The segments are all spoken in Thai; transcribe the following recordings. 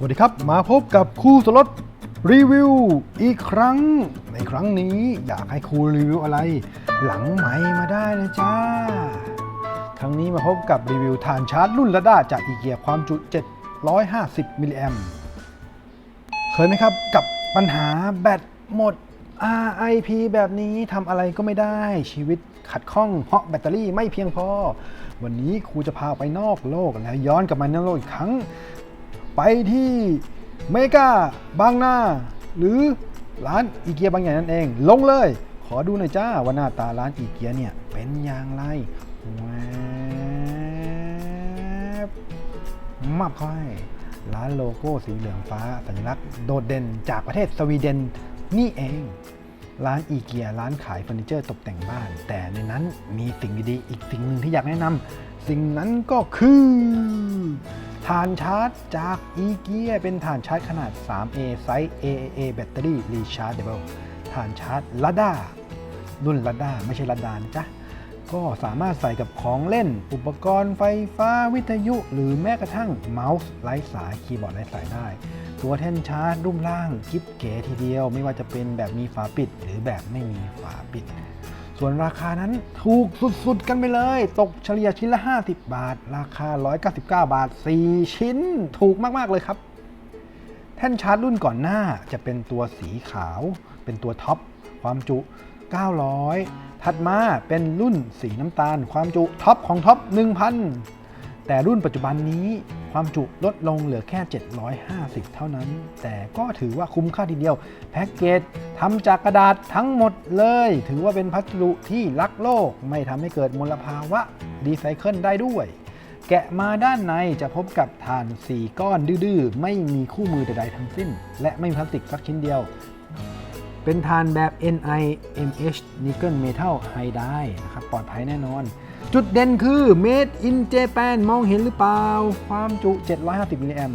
สวัสดีครับ มาพบกับครูสลดรีวิวอีกครั้ง ในครั้งนี้อยากให้ครูรีวิวอะไร หลังไหมค์มาได้เลยจ้า ครั้งนี้มาพบกับรีวิวฐานชาร์จรุ่นระด้าจากอีเกียความจุ 750 มิลลิแอมเคยไหมครับกับปัญหาแบตหมด RIP แบบนี้ทำอะไรก็ไม่ได้ชีวิตขัดข้องเพราะแบตเตอรี่ไม่เพียงพอ วันนี้ครูจะพาไปนอกโลกแล้วย้อนกลับมาในโลกอีกครั้ง ไปที่เมกาบางนา หรือร้านอีเกียบางใหญ่นั่นเอง ลงเลย ขอดูหน่อยจ้าว่าหน้าตาร้านอีเกียเนี่ยเป็นอย่างไรแวบมับเข้าให้ร้านโลโก้สีเหลืองฟ้าสัญลักษณ์โดดเด่นจากประเทศสวีเดนนี่เอง ร้านอีเกียร้านขายเฟอร์นิเจอร์ตกแต่งบ้าน แต่ในนั้นมีสิ่งดีๆ อีกสิ่งหนึ่งที่อยากแนะนำสิ่งนั้นก็คือ ฐานชาร์จจากอีเกียเป็นฐานชาร์จขนาด 3A ไซส์ AAA แบตเตอรี่ Rechargeable ฐานชาร์จลาด้ารุ่นลาด้าไม่ใช่ลาดานจ๊ะก็สามารถใส่กับของเล่น อุปกรณ์ไฟฟ้าวิทยุ หรือแม้กระทั่งเมาส์ไร้สายคีย์บอร์ดไร้สายได้ ตัวแท่นชาร์จรูปร่างกิ๊บเก๋ทีเดียว ไม่ว่าจะเป็นแบบมีฝาปิดหรือแบบไม่มีฝาปิด ส่วนราคานั้นถูกสุดๆ กันไปเลย ตกเฉลี่ยชิ้นละ 50 บาท ราคา 199 บาท 4 ชิ้น ถูกมากๆเลยครับ แท่นชาร์จรุ่นก่อนหน้าจะเป็นตัวสีขาว เป็นตัวท็อป ความจุ 900 ถัดมาเป็นรุ่นสีน้ำตาล ความจุท็อปของท็อป 1,000 แต่รุ่นปัจจุบันนี้ ความจุลดลงเหลือแค่ 750 เท่านั้น แต่ก็ถือว่าคุ้มค่าทีเดียว แพ็กเกจทำจากกระดาษทั้งหมดเลย ถือว่าเป็นพัสดุที่รักโลก ไม่ทำให้เกิดมลภาวะรีไซเคิลได้ด้วย แกะมาด้านในจะพบกับฐาน 4 ก้อนดื้อๆ ไม่มีคู่มือใดๆทั้งสิ้น และไม่มีพลาสติกสักชิ้นเดียวเป็นฐานแบบ NIMH Nickel Metal Hydride นะครับ ปลอดภัยแน่นอน จุดเด่นคือ Made in Japan มองเห็นหรือเปล่า ความจุ 750 มิลลิแอม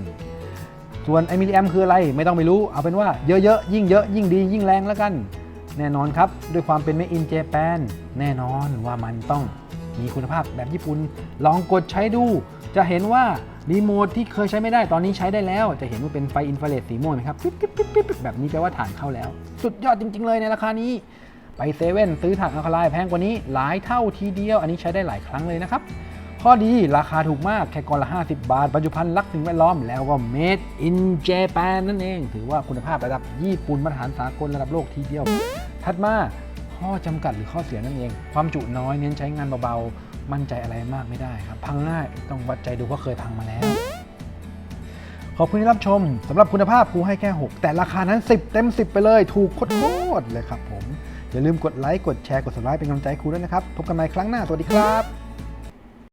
ส่วนไอมิลลิแอมคืออะไรไม่ต้องไปรู้ เอาเป็นว่าเยอะๆ ยิ่งเยอะ ยิ่งดี ยิ่งแรงแล้วกัน แน่นอนครับ ด้วยความเป็น Made in Japan แน่นอนว่ามันต้องมีคุณภาพแบบญี่ปุ่น ลองกดใช้ดู จะเห็นว่ารีโมทที่เคยใช้ไม่ได้ตอนนี้ใช้ได้แล้ว จะเห็นว่าเป็นไฟอินฟราเรดสีม่วงนะครับปิ๊บปิ๊บปิ๊บปิ๊บแบบนี้แปลว่าฐานเข้าแล้ว สุดยอดจริง ๆ เลยในราคานี้ ไปเซเว่นซื้อถ่านอัลคาไลน์แพงกว่านี้หลายเท่าทีเดียว อันนี้ใช้ได้หลายครั้งเลยนะครับ ข้อดีราคาถูกมากแค่กอนละ 50 บาทบรรจุภัณฑ์รักสิ่งแวดล้อมแล้วก็ made in Japan นั่นเอง ถือว่าคุณภาพระดับญี่ปุ่นมาตรฐานสากลระดับโลกทีเดียว ถัดมาข้อจำกัดหรือข้อเสียนั่นเอง ความจุน้อยเน้นใช้งานเบาๆ มั่นใจอะไรมากไม่ได้ครับ พังง่ายต้องวัดใจดูเพราะเคยพังมาแล้ว ขอบคุณที่รับชมสำหรับคุณภาพครูให้แค่ 6 แต่ราคานั้น 10 เต็ม 10 ไปเลย ถูกโคตรเลยครับผม อย่าลืมกดไลค์กดแชร์กด subscribe เป็นกำลังใจครูด้วยนะครับ พบกันใหม่ครั้งหน้า สวัสดีครับ